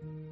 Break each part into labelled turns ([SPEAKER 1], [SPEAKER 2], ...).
[SPEAKER 1] thank you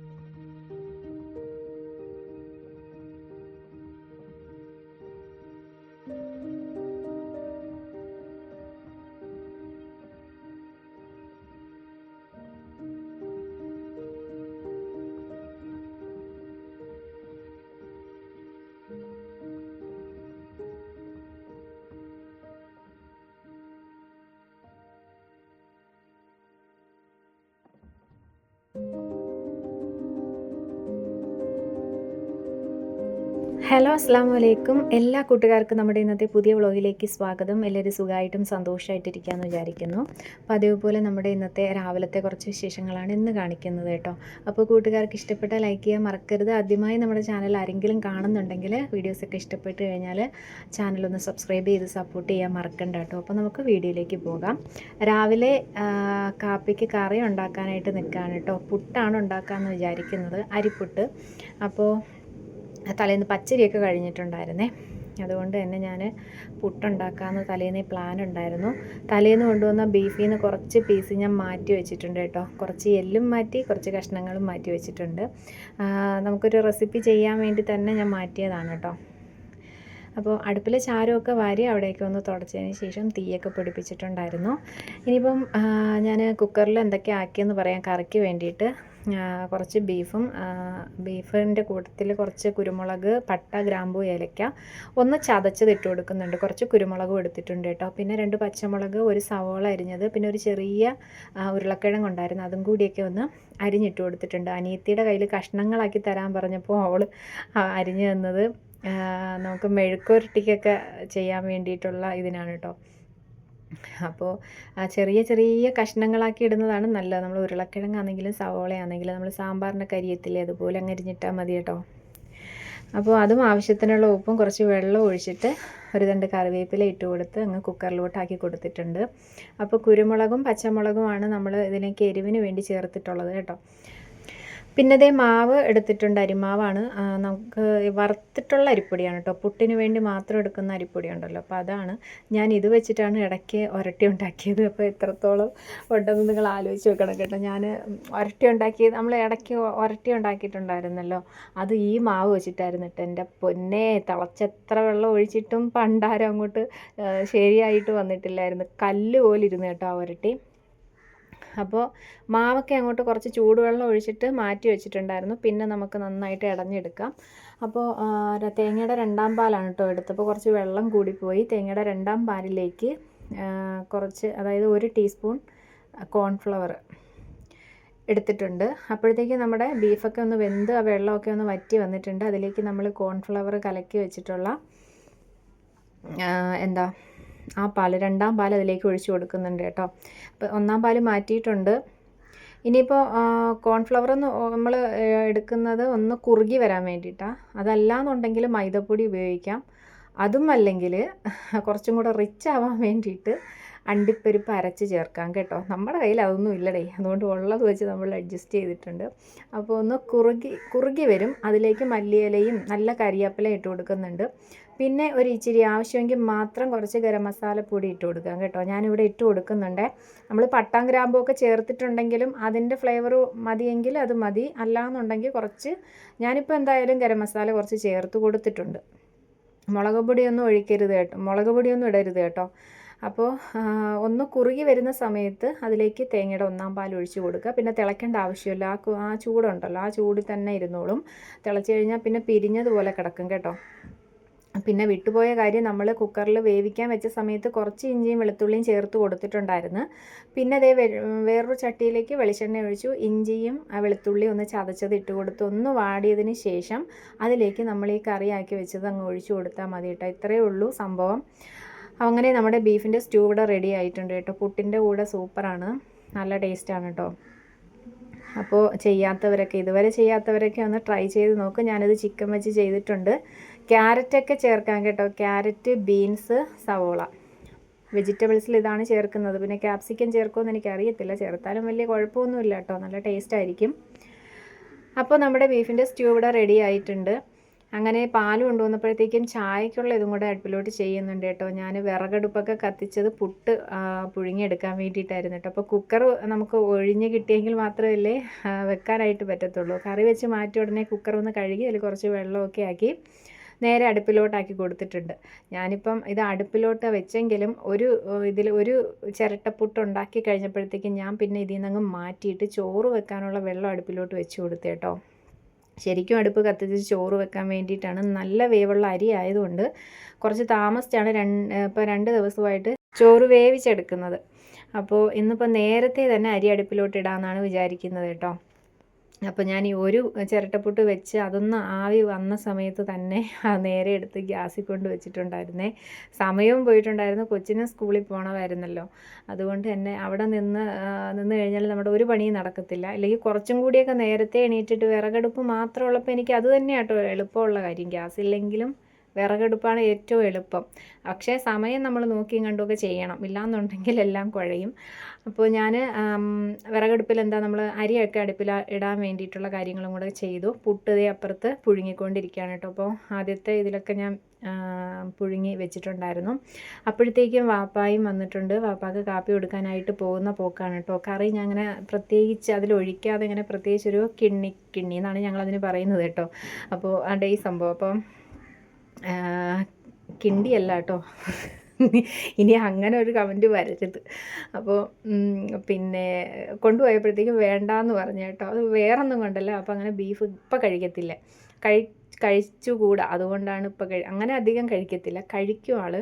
[SPEAKER 1] hello അസ്സാം വലൈക്കും എല്ലാ കൂട്ടുകാർക്കും നമ്മുടെ ഇന്നത്തെ പുതിയ വ്ളോഗിലേക്ക് സ്വാഗതം. എല്ലാവരും സുഖമായിട്ടും സന്തോഷമായിട്ടിരിക്കാമെന്ന് വിചാരിക്കുന്നു. അപ്പോൾ അതേപോലെ നമ്മുടെ ഇന്നത്തെ രാവിലത്തെ കുറച്ച് വിശേഷങ്ങളാണ് ഇന്ന് കാണിക്കുന്നത് കേട്ടോ. അപ്പോൾ കൂട്ടുകാർക്ക് ഇഷ്ടപ്പെട്ട ലൈക്ക് ചെയ്യാൻ മറക്കരുത്. ആദ്യമായി നമ്മുടെ ചാനൽ ആരെങ്കിലും കാണുന്നുണ്ടെങ്കിൽ വീഡിയോസൊക്കെ ഇഷ്ടപ്പെട്ട് കഴിഞ്ഞാൽ ചാനലൊന്ന് സബ്സ്ക്രൈബ് ചെയ്ത് സപ്പോർട്ട് ചെയ്യാൻ മറക്കണ്ട കേട്ടോ. അപ്പോൾ നമുക്ക് വീഡിയോയിലേക്ക് പോകാം. രാവിലെ കാപ്പിക്ക് കറി ഉണ്ടാക്കാനായിട്ട് നിൽക്കുകയാണ് കേട്ടോ. പുട്ടാണ് ഉണ്ടാക്കാമെന്ന് വിചാരിക്കുന്നത്. അരിപ്പുട്ട്. അപ്പോൾ തലേന്ന് പച്ചരിയൊക്കെ കഴിഞ്ഞിട്ടുണ്ടായിരുന്നേ. അതുകൊണ്ട് തന്നെ ഞാൻ പുട്ടുണ്ടാക്കാമെന്ന് തലേന്ന് പ്ലാൻ ഉണ്ടായിരുന്നു തലേന്ന് കൊണ്ടുവന്ന ബീഫിൽ നിന്ന് കുറച്ച് പീസ് ഞാൻ മാറ്റി വെച്ചിട്ടുണ്ട് കേട്ടോ. കുറച്ച് എല്ലും മാറ്റി കുറച്ച് കഷ്ണങ്ങളും മാറ്റി വെച്ചിട്ടുണ്ട്. നമുക്കൊരു റെസിപ്പി ചെയ്യാൻ വേണ്ടി തന്നെ ഞാൻ മാറ്റിയതാണ് കേട്ടോ. അപ്പോൾ അടുപ്പിലെ ചാരമൊക്കെ വാരി അവിടേക്ക് ഒന്ന് തുടച്ചതിന് ശേഷം തീയൊക്കെ പിടിപ്പിച്ചിട്ടുണ്ടായിരുന്നു. ഇനിയിപ്പം ഞാൻ കുക്കറിൽ എന്തൊക്കെ ആക്കിയെന്ന് പറയാം കറിക്ക് വേണ്ടിയിട്ട് കുറച്ച് ബീഫും ബീഫിന്റെ കൂട്ടത്തിൽ കുറച്ച് കുരുമുളക് പട്ട ഗ്രാമ്പു ഏലക്ക ഒന്ന് ചതച്ചത് ഇട്ട് കൊടുക്കുന്നുണ്ട്. കുറച്ച് കുരുമുളകും എടുത്തിട്ടുണ്ട് കേട്ടോ. പിന്നെ രണ്ട് പച്ചമുളക് ഒരു സവോള അരിഞ്ഞത് പിന്നെ ഒരു ചെറിയ ഉരുളക്കിഴങ്ങ് ഉണ്ടായിരുന്നു. അതും കൂടിയൊക്കെ ഒന്ന് അരിഞ്ഞിട്ട് കൊടുത്തിട്ടുണ്ട്. അനിയത്തിയുടെ കയ്യിൽ കഷ്ണങ്ങളാക്കി തരാൻ പറഞ്ഞപ്പോൾ അവൾ അരിഞ്ഞു തന്നത് നമുക്ക് മെഴുക്കുരട്ടിക്കൊക്കെ ചെയ്യാൻ വേണ്ടിയിട്ടുള്ള ഇതിനാണ് കേട്ടോ. അപ്പോൾ ആ ചെറിയ ചെറിയ കഷ്ണങ്ങളാക്കി ഇടുന്നതാണ് നല്ലത്. നമ്മൾ ഉരുളക്കിഴങ്ങാണെങ്കിലും സവോളയാണെങ്കിലും നമ്മൾ സാമ്പാറിന്റെ കരിയത്തില്ലേ അതുപോലെ അങ്ങ് അരിഞ്ഞിട്ടാൽ മതി കേട്ടോ. അപ്പോൾ അതും ആവശ്യത്തിനുള്ള ഉപ്പും കുറച്ച് വെള്ളം ഒഴിച്ചിട്ട് ഒരു രണ്ട് കറിവേപ്പില ഇട്ട് കൊടുത്ത് അങ്ങ് കുക്കറിലോട്ടാക്കി കൊടുത്തിട്ടുണ്ട്. അപ്പോൾ കുരുമുളകും പച്ചമുളകുമാണ് നമ്മൾ ഇതിലേക്ക് എരിവിന് വേണ്ടി ചേർത്തിട്ടുള്ളത് കേട്ടോ. പിന്നെ ദേ മാവ് എടുത്തിട്ടുണ്ട് അരിമാവാണ്. നമുക്ക് വറുത്തിട്ടുള്ള അരിപ്പൊടിയാണ് കേട്ടോ പുട്ടിന് വേണ്ടി മാത്രം എടുക്കുന്ന അരിപ്പൊടി ഉണ്ടല്ലോ അപ്പോൾ അതാണ് ഞാൻ ഇത് വെച്ചിട്ടാണ് ഇടയ്ക്ക് ഒരട്ടി ഉണ്ടാക്കിയത്. അപ്പോൾ എത്രത്തോളം ഉണ്ടെന്ന് നിങ്ങൾ ആലോചിച്ച് വെക്കണം കേട്ടോ. ഞാൻ ഒരട്ടി ഉണ്ടാക്കിയത് നമ്മൾ ഇടയ്ക്ക് ഒരട്ടി ഉണ്ടാക്കിയിട്ടുണ്ടായിരുന്നല്ലോ. അത് ഈ മാവ് വെച്ചിട്ടായിരുന്നു കേട്ടോ എന്റെ പൊന്നെ. തിളച്ചെത്ര വെള്ളം ഒഴിച്ചിട്ടും പണ്ടാരം അങ്ങോട്ട് ശരിയായിട്ട് വന്നിട്ടില്ലായിരുന്നു. കല്ല് പോലെ കേട്ടോ ആ ഉരട്ടി അപ്പോൾ മാവൊക്കെ അങ്ങോട്ട് കുറച്ച് ചൂടുവെള്ളം ഒഴിച്ചിട്ട് മാറ്റി വെച്ചിട്ടുണ്ടായിരുന്നു. പിന്നെ നമുക്ക് നന്നായിട്ട് ഇടഞ്ഞെടുക്കാം. അപ്പോൾ തേങ്ങയുടെ രണ്ടാം പാലാണ് കേട്ടോ എടുത്തപ്പോൾ കുറച്ച് വെള്ളം കൂടിപ്പോയി. തേങ്ങയുടെ രണ്ടാം പാലിലേക്ക് കുറച്ച് അതായത് ഒരു ടീസ്പൂൺ കോൺഫ്ലവർ എടുത്തിട്ടുണ്ട്. അപ്പോഴത്തേക്ക് നമ്മുടെ ബീഫൊക്കെ ഒന്ന് വെന്ത് ആ വെള്ളമൊക്കെ ഒന്ന് വറ്റി വന്നിട്ടുണ്ട്. അതിലേക്ക് നമ്മൾ കോൺഫ്ലവർ കലക്കി വെച്ചിട്ടുള്ള എന്താ ആ പാൽ രണ്ടാം പാൽ അതിലേക്ക് ഒഴിച്ചു കൊടുക്കുന്നുണ്ട് കേട്ടോ. അപ്പോൾ ഒന്നാം പാൽ മാറ്റിയിട്ടുണ്ട്. ഇനിയിപ്പോൾ കോൺഫ്ലവർ ഒന്ന് നമ്മൾ എടുക്കുന്നത് ഒന്ന് കുറുകി വരാൻ വേണ്ടിയിട്ടാണ് അതല്ലാന്നുണ്ടെങ്കിൽ മൈദപ്പൊടി ഉപയോഗിക്കാം. അതും അല്ലെങ്കിൽ കുറച്ചും കൂടെ റിച്ച് ആവാൻ വേണ്ടിയിട്ട് അണ്ടിപ്പരിപ്പ് അരച്ച് ചേർക്കാം കേട്ടോ. നമ്മുടെ കയ്യിൽ അതൊന്നും ഇല്ലടേ. അതുകൊണ്ട് ഉള്ളത് വെച്ച് നമ്മൾ അഡ്ജസ്റ്റ് ചെയ്തിട്ടുണ്ട്. അപ്പോൾ ഒന്ന് കുറുകി കുറുകി വരും. അതിലേക്ക് മല്ലിയിലയും നല്ല കരിയാപ്പില ഇട്ട് കൊടുക്കുന്നുണ്ട്. പിന്നെ ഒരു ഇച്ചിരി ആവശ്യമെങ്കിൽ മാത്രം കുറച്ച് ഗരം പൊടി ഇട്ട് കൊടുക്കാം കേട്ടോ. ഞാനിവിടെ ഇട്ട് കൊടുക്കുന്നുണ്ട്. നമ്മൾ പട്ടാം ഗ്രാമ്പൊക്കെ ചേർത്തിട്ടുണ്ടെങ്കിലും അതിന്റെ ഫ്ലേവർ മതിയെങ്കിൽ അത് മതി. അല്ലാന്നുണ്ടെങ്കിൽ കുറച്ച് ഞാനിപ്പോൾ എന്തായാലും ഗരം മസാല കുറച്ച് ചേർത്ത് കൊടുത്തിട്ടുണ്ട്. മുളക് പൊടിയൊന്നും ഒഴിക്കരുത് കേട്ടോ. മുളക് പൊടിയൊന്നും ഇടരുത് കേട്ടോ. അപ്പോൾ ഒന്ന് കുറുകി വരുന്ന സമയത്ത് അതിലേക്ക് തേങ്ങയുടെ ഒന്നാം പാൽ ഒഴിച്ച് കൊടുക്കുക. പിന്നെ തിളയ്ക്കേണ്ട ആവശ്യമില്ല. ആ ആ ചൂടുണ്ടല്ലോ. ആ ചൂടിൽ തന്നെ ഇരുന്നോളും. തിളച്ച് കഴിഞ്ഞാൽ പിന്നെ പിരിഞ്ഞതുപോലെ കിടക്കും കേട്ടോ. പിന്നെ വിട്ടുപോയ കാര്യം നമ്മൾ കുക്കറിൽ വേവിക്കാൻ വെച്ച സമയത്ത് കുറച്ച് ഇഞ്ചിയും വെളുത്തുള്ളിയും ചേർത്ത് കൊടുത്തിട്ടുണ്ടായിരുന്നു. പിന്നെ അതേ വേറൊരു ചട്ടിയിലേക്ക് വെളിച്ചെണ്ണ ഒഴിച്ചു. ഇഞ്ചിയും ആ വെളുത്തുള്ളിയും ഒന്ന് ചതച്ചത് ഇട്ട് കൊടുത്ത് ഒന്ന് വാടിയതിന് ശേഷം അതിലേക്ക് നമ്മൾ ഈ കറിയാക്കി വെച്ചത് അങ്ങ് ഒഴിച്ചു കൊടുത്താൽ മതി കേട്ടോ ഇത്രയേ ഉള്ളൂ സംഭവം. അങ്ങനെ നമ്മുടെ ബീഫിന്റെ സ്റ്റൂ ഇവിടെ റെഡി ആയിട്ടുണ്ട് കേട്ടോ പുട്ടിന്റെ കൂടെ സൂപ്പറാണ് നല്ല ടേസ്റ്റാണ് കേട്ടോ അപ്പോൾ ചെയ്യാത്തവരൊക്കെ ഇതുവരെ ചെയ്യാത്തവരൊക്കെ ഒന്ന് ട്രൈ ചെയ്ത് നോക്കും. ഞാനിത് ചിക്കൻ വെച്ച് ചെയ്തിട്ടുണ്ട്. ക്യാരറ്റൊക്കെ ചേർക്കാം കേട്ടോ. ക്യാരറ്റ് ബീൻസ് സവോള. വെജിറ്റബിൾസിൽ ഇതാണ് ചേർക്കുന്നത്. പിന്നെ ക്യാപ്സിക്കം ചേർക്കുമെന്ന് എനിക്കറിയത്തില്ല. ചേർത്താലും വലിയ കുഴപ്പമൊന്നുമില്ല കേട്ടോ. നല്ല ടേസ്റ്റ് ആയിരിക്കും അപ്പോൾ നമ്മുടെ ബീഫിന്റെ സ്റ്റ്യൂ ഇവിടെ റെഡി ആയിട്ടുണ്ട്. അങ്ങനെ പാൽ കൊണ്ടുവന്നപ്പോഴത്തേക്കും ചായക്കുള്ള ഇതും കൂടെ അടുപ്പിലോട്ട് ചെയ്യുന്നുണ്ട് കേട്ടോ. ഞാൻ വിറകടുപ്പൊക്കെ കത്തിച്ചത് പുട്ട് പുഴുങ്ങിയെടുക്കാൻ വേണ്ടിയിട്ടായിരുന്നു കേട്ടോ. അപ്പോൾ കുക്കർ നമുക്ക് ഒഴിഞ്ഞ് കിട്ടിയെങ്കിൽ മാത്രമല്ലേ വെക്കാനായിട്ട് പറ്റത്തുള്ളൂ. കറി വെച്ച് മാറ്റി ഉടനെ കുക്കർ ഒന്ന് കഴുകി അതിൽ കുറച്ച് വെള്ളമൊക്കെ ആക്കി നേരെ അടുപ്പിലോട്ടാക്കി കൊടുത്തിട്ടുണ്ട്. ഞാനിപ്പം ഇത് അടുപ്പിലോട്ട് വെച്ചെങ്കിലും ഒരു ഇതിൽ ഒരു ചിരട്ടപ്പുട്ട് ഉണ്ടാക്കി കഴിഞ്ഞപ്പോഴത്തേക്കും ഞാൻ പിന്നെ ഇതിൽ നിന്നങ്ങ് മാറ്റിയിട്ട് ചോറ് വെക്കാനുള്ള വെള്ളം അടുപ്പിലോട്ട് വെച്ച് കൊടുത്തു കേട്ടോ ശരിക്കും അടുപ്പ് കത്തിച്ച് ചോറ് വെക്കാൻ വേണ്ടിയിട്ടാണ്. നല്ല വേവുള്ള അരി ആയതുകൊണ്ട് കുറച്ച് താമസിച്ചാണ് രണ്ട് ഇപ്പോൾ രണ്ട് ദിവസമായിട്ട് ചോറ് വേവിച്ചെടുക്കുന്നത്. അപ്പോൾ ഇന്നിപ്പോൾ നേരത്തെ തന്നെ അരി അടുപ്പിലോട്ട് ഇടാമെന്നാണ് വിചാരിക്കുന്നത് കേട്ടോ അപ്പോൾ ഞാൻ ഈ ഒരു ചിരട്ടപ്പുട്ട് വെച്ച് അതൊന്ന് ആവി വന്ന സമയത്ത് തന്നെ നേരെ എടുത്ത് ഗ്യാസിൽ കൊണ്ട് വെച്ചിട്ടുണ്ടായിരുന്നേ. സമയവും പോയിട്ടുണ്ടായിരുന്നു. കൊച്ചിനെ സ്കൂളിൽ പോകണമായിരുന്നല്ലോ അതുകൊണ്ട് തന്നെ അവിടെ നിന്ന് നിന്ന് കഴിഞ്ഞാൽ നമ്മുടെ ഒരു പണിയും നടക്കത്തില്ല. അല്ലെങ്കിൽ കുറച്ചും കൂടിയൊക്കെ നേരത്തെ എണീറ്റിട്ട് വിറകടുപ്പ് മാത്രമുള്ളപ്പോൾ എനിക്ക് അത് തന്നെയാട്ടോ എളുപ്പമുള്ള കാര്യം. ഗ്യാസ് ഇല്ലെങ്കിലും വിറകടുപ്പാണ് ഏറ്റവും എളുപ്പം. പക്ഷേ സമയം നമ്മൾ നോക്കിയും കണ്ടുമൊക്കെ ചെയ്യണം. ഇല്ലാന്നുണ്ടെങ്കിൽ എല്ലാം കുഴയും. അപ്പോൾ ഞാൻ വിറകടുപ്പിൽ എന്താ നമ്മൾ അരിയൊക്കെ അടുപ്പിൽ ഇടാൻ വേണ്ടിയിട്ടുള്ള കാര്യങ്ങളും കൂടെ ചെയ്തു. പുട്ട് ദേ അപ്പുറത്ത് പുഴുങ്ങിക്കൊണ്ടിരിക്കുകയാണ് കേട്ടോ. അപ്പോൾ ആദ്യത്തെ ഇതിലൊക്കെ ഞാൻ പുഴുങ്ങി വെച്ചിട്ടുണ്ടായിരുന്നു. അപ്പോഴത്തേക്കും വാപ്പായും വന്നിട്ടുണ്ട്. വാപ്പാക്ക് കാപ്പി കൊടുക്കാനായിട്ട് പോകുന്ന പോക്കാണ് കേട്ടോ. കറി ഞാൻ അങ്ങനെ പ്രത്യേകിച്ച് അതിലൊഴിക്കാതെ ഇങ്ങനെ പ്രത്യേകിച്ച് ഒരു കിണ്ണി കിണ്ണി എന്നാണ് ഞങ്ങളതിന് പറയുന്നത് കേട്ടോ. അപ്പോൾ അതെ ഈ സംഭവം. അപ്പം കിണ്ടിയല്ല കേട്ടോ. ഇനി അങ്ങനെ ഒരു കമന്റ് വരരുത്. അപ്പോൾ പിന്നെ കൊണ്ടുപോയപ്പോഴത്തേക്കും വേണ്ടാന്ന് പറഞ്ഞു കേട്ടോ. അത് വേറൊന്നും കൊണ്ടല്ല. അപ്പോൾ അങ്ങനെ ബീഫ് ഇപ്പം കഴിക്കത്തില്ല. കഴി കഴിച്ചുകൂടാ അതുകൊണ്ടാണ് ഇപ്പോൾ കഴി അങ്ങനെ അധികം കഴിക്കത്തില്ല. കഴിക്കും ആൾ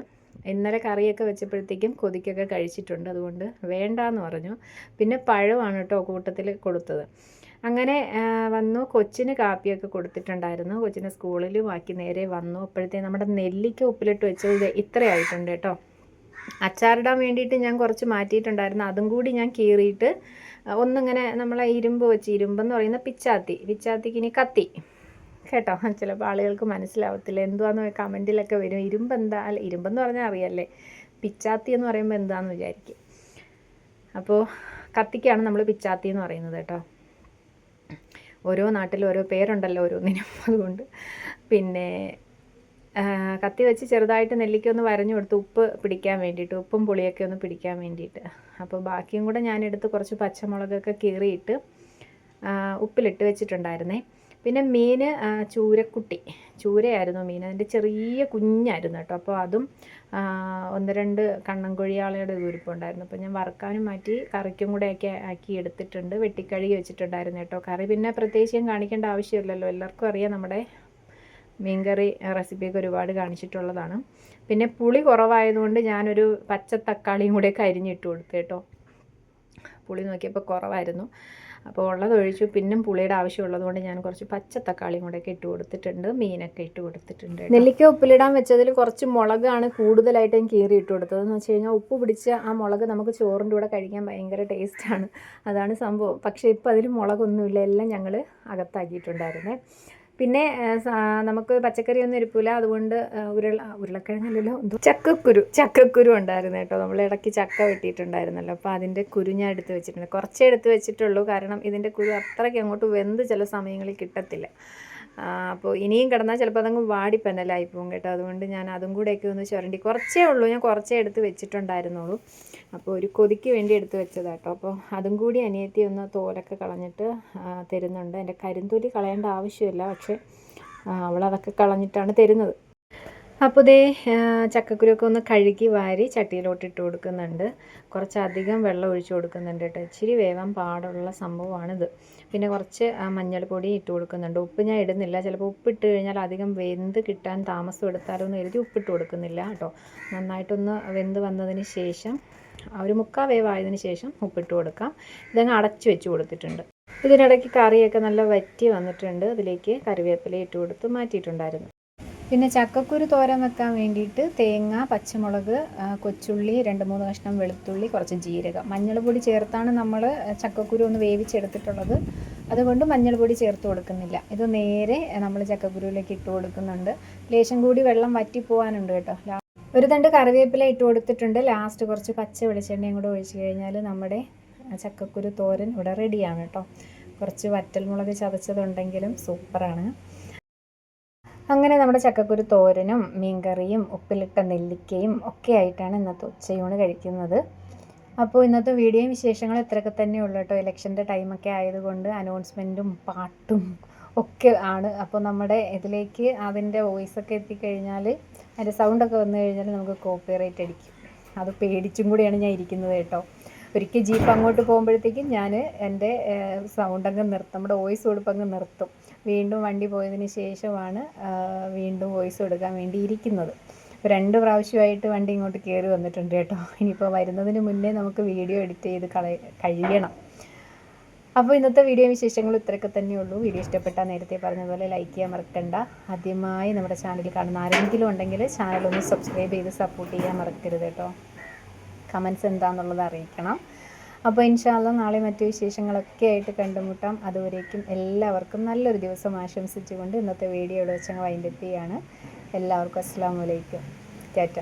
[SPEAKER 1] ഇന്നലെ കറിയൊക്കെ വെച്ചപ്പോഴത്തേക്കും കൊതിക്കൊക്കെ കഴിച്ചിട്ടുണ്ട്. അതുകൊണ്ട് വേണ്ടാന്ന് പറഞ്ഞു. പിന്നെ പഴമാണ് കേട്ടോ കൂട്ടത്തിൽ കൊടുത്തത്. അങ്ങനെ വന്നു. കൊച്ചിന് കാപ്പിയൊക്കെ കൊടുത്തിട്ടുണ്ടായിരുന്നു. കൊച്ചിന് സ്കൂളിൽ ബാക്കി നേരെ വന്നു. അപ്പോഴത്തേ നമ്മുടെ നെല്ലിക്ക ഉപ്പിലിട്ട് വെച്ചത് ഇത്രയായിട്ടുണ്ട് കേട്ടോ. അച്ചാറിടാൻ വേണ്ടിയിട്ട് ഞാൻ കുറച്ച് മാറ്റിയിട്ടുണ്ടായിരുന്നു. അതും കൂടി ഞാൻ കീറിയിട്ട് ഒന്നിങ്ങനെ നമ്മളെ ഇരുമ്പ് വെച്ച് ഇരുമ്പെന്ന് പറയുന്ന പിച്ചാത്തി. പിച്ചാത്തിക്ക് ഇനി കത്തി. കേട്ടോ? ചിലപ്പോൾ ആളുകൾക്ക് മനസ്സിലാവത്തില്ല. എന്തുവാന്ന് കമന്റിലൊക്കെ വരും. ഇരുമ്പ് എന്താ? അല്ല ഇരുമ്പെന്ന് പറഞ്ഞാൽ അറിയാമല്ലേ പിച്ചാത്തി എന്ന് പറയുമ്പോൾ എന്താണെന്ന് വിചാരിക്കും. അപ്പോൾ കത്തിക്കാണ് നമ്മൾ പിച്ചാത്തി എന്ന് പറയുന്നത് കേട്ടോ. ഓരോ നാട്ടിലും ഓരോ പേരുണ്ടല്ലോ ഓരോന്നിനും. അതുകൊണ്ട് പിന്നെ കത്തി വെച്ച് ചെറുതായിട്ട് നെല്ലിക്ക ഒന്ന് വരഞ്ഞു കൊടുത്ത്. ഉപ്പ് പിടിക്കാൻ വേണ്ടിയിട്ട് ഉപ്പും പുളിയൊക്കെ ഒന്ന് പിടിക്കാൻ വേണ്ടിയിട്ട്. അപ്പോൾ ബാക്കിയും കൂടെ ഞാനെടുത്ത് കുറച്ച് പച്ചമുളകൊക്കെ കീറിയിട്ട് ഉപ്പിലിട്ട് വെച്ചിട്ടുണ്ടായിരുന്നേ. പിന്നെ മീൻ ചൂരക്കുട്ടി. ചൂരയായിരുന്നു മീൻ. അതിന്റെ ചെറിയ കുഞ്ഞായിരുന്നു കേട്ടോ. അപ്പോൾ അതും ഒന്ന് രണ്ട് കണ്ണൻകൊഴിയാളയുടെ ദൂരിപ്പുണ്ടായിരുന്നു അപ്പോൾ ഞാൻ വറുക്കാനും മാറ്റി കറിക്കും കൂടെ ഒക്കെ ആക്കി എടുത്തിട്ടുണ്ട്. വെട്ടിക്കഴുകി വെച്ചിട്ടുണ്ടായിരുന്നു കേട്ടോ. കറി പിന്നെ പ്രത്യേകിച്ച് ഞാൻ കാണിക്കേണ്ട ആവശ്യമില്ലല്ലോ. എല്ലാവർക്കും അറിയാം നമ്മുടെ മീൻകറി റെസിപ്പിയൊക്കെ ഒരുപാട് കാണിച്ചിട്ടുള്ളതാണ്. പിന്നെ പുളി കുറവായതുകൊണ്ട് ഞാനൊരു പച്ച തക്കാളിയും കൂടെ കരിഞ്ഞിട്ട് കൊടുത്തു കേട്ടോ. പുളി നോക്കിയപ്പോൾ കുറവായിരുന്നു. അപ്പോൾ ഉള്ളത് ഒഴിച്ചു. പിന്നെ പുളിയുടെ ആവശ്യമുള്ളത് കൊണ്ട് ഞാൻ കുറച്ച് പച്ച തക്കാളിയും കൂടെയൊക്കെ ഇട്ട് കൊടുത്തിട്ടുണ്ട്. മീനൊക്കെ ഇട്ട് കൊടുത്തിട്ടുണ്ട് നെല്ലിക്ക ഉപ്പിലിടാൻ വെച്ചതിൽ കുറച്ച് മുളകാണ് കൂടുതലായിട്ട് ഞാൻ കീറി ഇട്ട് കൊടുത്തത്. എന്ന് വെച്ച് കഴിഞ്ഞാൽ ഉപ്പ് പിടിച്ച ആ മുളക് നമുക്ക് ചോറിന്റെ കൂടെ കഴിക്കാൻ ഭയങ്കര ടേസ്റ്റാണ് അതാണ് സംഭവം. പക്ഷേ ഇപ്പോൾ അതിൽ മുളകൊന്നുമില്ല. എല്ലാം ഞങ്ങൾ അകത്താക്കിയിട്ടുണ്ടായിരുന്നേ. പിന്നെ നമുക്ക് പച്ചക്കറി ഒന്നും ഇരിപ്പില്ല. അതുകൊണ്ട് ഉരുള ഉരുളക്കിഴങ്ങല്ലോ എന്തോ ചക്കക്കുരു ചക്കക്കുരു ഉണ്ടായിരുന്നു കേട്ടോ. നമ്മൾ ഇടയ്ക്ക് ചക്ക വെട്ടിയിട്ടുണ്ടായിരുന്നല്ലോ. അപ്പോൾ അതിന്റെ കുരു ഞാൻ എടുത്ത് വെച്ചിട്ടുണ്ട്. കുറച്ചേ എടുത്ത് വെച്ചിട്ടുള്ളൂ. കാരണം ഇതിന്റെ കുരു അത്രയ്ക്ക് അങ്ങോട്ട് വെന്ത് ചില സമയങ്ങളിൽ കിട്ടത്തില്ല. അപ്പോൾ ഇനിയും കിടന്നാൽ ചിലപ്പോൾ അതങ്ങ് വാടിപ്പന്നലായി പോകും കേട്ടോ. അതുകൊണ്ട് ഞാൻ അതും കൂടെയൊക്കെ ഒന്ന് ചുരണ്ടി. കുറച്ചേ ഉള്ളൂ ഞാൻ കുറച്ചേ എടുത്ത് വെച്ചിട്ടുണ്ടായിരുന്നുള്ളൂ. അപ്പോൾ ഒരു കൊതിക്ക് വേണ്ടി എടുത്ത് വെച്ചതാട്ടോ അപ്പോൾ അതും കൂടി അനിയത്തി ഒന്ന് തോലൊക്കെ കളഞ്ഞിട്ട് തരുന്നുണ്ട്. എന്റെ കരിന്തൊലി കളയേണ്ട ആവശ്യമില്ല പക്ഷേ അവളതൊക്കെ കളഞ്ഞിട്ടാണ് തരുന്നത്. അപ്പോൾ ഇതേ ചക്കക്കുരുവൊക്കെ ഒന്ന് കഴുകി വാരി ചട്ടിയിലോട്ട് ഇട്ട് കൊടുക്കുന്നുണ്ട്. കുറച്ചധികം വെള്ളം ഒഴിച്ചു കൊടുക്കുന്നുണ്ട് കേട്ടോ. ഇച്ചിരി വേവാൻ പാടുള്ള സംഭവമാണിത്. പിന്നെ കുറച്ച് മഞ്ഞൾപ്പൊടി ഇട്ട് കൊടുക്കുന്നുണ്ട്. ഉപ്പ് ഞാൻ ഇടുന്നില്ല. ചിലപ്പോൾ ഉപ്പിട്ട് കഴിഞ്ഞാൽ അധികം വെന്ത് കിട്ടാൻ താമസം എടുത്താലോ എന്ന് കരുതി ഉപ്പിട്ട് കൊടുക്കുന്നില്ല കേട്ടോ. നന്നായിട്ടൊന്ന് വെന്ത് വന്നതിന് ശേഷം ഒരു മുക്കാ വേവായതിന് ശേഷം ഉപ്പിട്ട് കൊടുക്കാം. ഇതങ്ങ് അടച്ചു വെച്ച് കൊടുത്തിട്ടുണ്ട്. ഇതിനിടയ്ക്ക് കറിയൊക്കെ നല്ല വറ്റി വന്നിട്ടുണ്ട്. അതിലേക്ക് കറിവേപ്പില ഇട്ട് കൊടുത്ത് മാറ്റിയിട്ടുണ്ടായിരുന്നു. പിന്നെ ചക്കക്കുരു തോരൻ വെക്കാൻ വേണ്ടിയിട്ട് തേങ്ങ പച്ചമുളക് കൊച്ചുള്ളി രണ്ട് മൂന്ന് കഷ്ണം വെളുത്തുള്ളി കുറച്ച് ജീരകം. മഞ്ഞൾപ്പൊടി ചേർത്താണ് നമ്മൾ ചക്കക്കുരു ഒന്ന് വേവിച്ചെടുത്തിട്ടുള്ളത്. അതുകൊണ്ട് മഞ്ഞൾപ്പൊടി ചേർത്ത് കൊടുക്കുന്നില്ല. ഇത് നേരെ നമ്മൾ ചക്കക്കുരുവിലേക്ക് ഇട്ട് കൊടുക്കുന്നുണ്ട്. ലേശം കൂടി വെള്ളം വറ്റി പോകാനുണ്ട് കേട്ടോ. ഒരു തണ്ട് കറിവേപ്പില ഇട്ട് കൊടുത്തിട്ടുണ്ട്. ലാസ്റ്റ് കുറച്ച് പച്ച വെളിച്ചെണ്ണയും കൂടെ ഒഴിച്ച് കഴിഞ്ഞാൽ നമ്മുടെ ചക്കക്കുരു തോരൻ ഇവിടെ റെഡിയാണ് കേട്ടോ. കുറച്ച് വറ്റൽമുളക് ചതച്ചതുണ്ടെങ്കിലും സൂപ്പറാണ് അങ്ങനെ നമ്മുടെ ചക്കക്കുരു തോരനും മീൻകറിയും ഉപ്പിലിട്ട നെല്ലിക്കയും ഒക്കെ ആയിട്ടാണ് ഇന്നത്തെ ഉച്ചയൂണ് കഴിക്കുന്നത്. അപ്പോൾ ഇന്നത്തെ വീഡിയോയും വിശേഷങ്ങൾ ഇത്രയൊക്കെ തന്നെ ഉള്ളൂ കേട്ടോ. ഇലക്ഷന്റെ ടൈമൊക്കെ ആയതുകൊണ്ട് അനൗൺസ്മെന്റും പാട്ടും ഒക്കെ ആണ്. അപ്പോൾ നമ്മുടെ ഇതിലേക്ക് അതിന്റെ വോയിസൊക്കെ എത്തിക്കഴിഞ്ഞാൽ അതിന്റെ സൗണ്ടൊക്കെ വന്നു കഴിഞ്ഞാൽ നമുക്ക് കോപ്പി റേറ്റ് അടിക്കും. അത് പേടിച്ചും കൂടിയാണ് ഞാൻ ഇരിക്കുന്നത് കേട്ടോ. ഒരിക്കൽ ജീപ്പ് അങ്ങോട്ട് പോകുമ്പോഴത്തേക്കും ഞാൻ എന്റെ സൗണ്ട് അങ്ങ് നിർത്തും. നമ്മുടെ വോയിസ് കൊടുപ്പ് അങ്ങ് നിർത്തും. വീണ്ടും വണ്ടി പോയതിന് ശേഷമാണ് വീണ്ടും വോയിസ് കൊടുക്കാൻ വേണ്ടി ഇരിക്കുന്നത് രണ്ട് പ്രാവശ്യമായിട്ട് വണ്ടി ഇങ്ങോട്ട് കയറി വന്നിട്ടുണ്ട് കേട്ടോ. ഇനിയിപ്പോൾ വരുന്നതിന് മുന്നേ നമുക്ക് വീഡിയോ എഡിറ്റ് ചെയ്ത് കള കഴിയണം. അപ്പോൾ ഇന്നത്തെ വീഡിയോ വിശേഷങ്ങൾ ഇത്രയൊക്കെ തന്നെയുള്ളൂ വീഡിയോ ഇഷ്ടപ്പെട്ടാൽ നേരത്തെ പറഞ്ഞതുപോലെ ലൈക്ക് ചെയ്യാൻ മറക്കണ്ട. ആദ്യമായി നമ്മുടെ ചാനൽ കാണുന്ന ആരെങ്കിലും ഉണ്ടെങ്കിൽ ചാനൽ ഒന്ന് സബ്സ്ക്രൈബ് ചെയ്ത് സപ്പോർട്ട് ചെയ്യാൻ മറക്കരുത് കേട്ടോ. കമൻസ് എന്താണെന്നുള്ളത് അറിയിക്കണം. അപ്പോൾ ഇൻഷാല്ല നാളെ മറ്റു വിശേഷങ്ങളൊക്കെ ആയിട്ട് കണ്ടുമുട്ടാം. അതുവരേക്കും എല്ലാവർക്കും നല്ലൊരു ദിവസം ആശംസിച്ചുകൊണ്ട് ഇന്നത്തെ വീഡിയോ ഇവിടെ വെച്ചങ്ങ് വൈൻഡപ്പ് ചെയ്യാണ് എല്ലാവർക്കും അസ്സാം വലൈക്കും ടാറ്റ.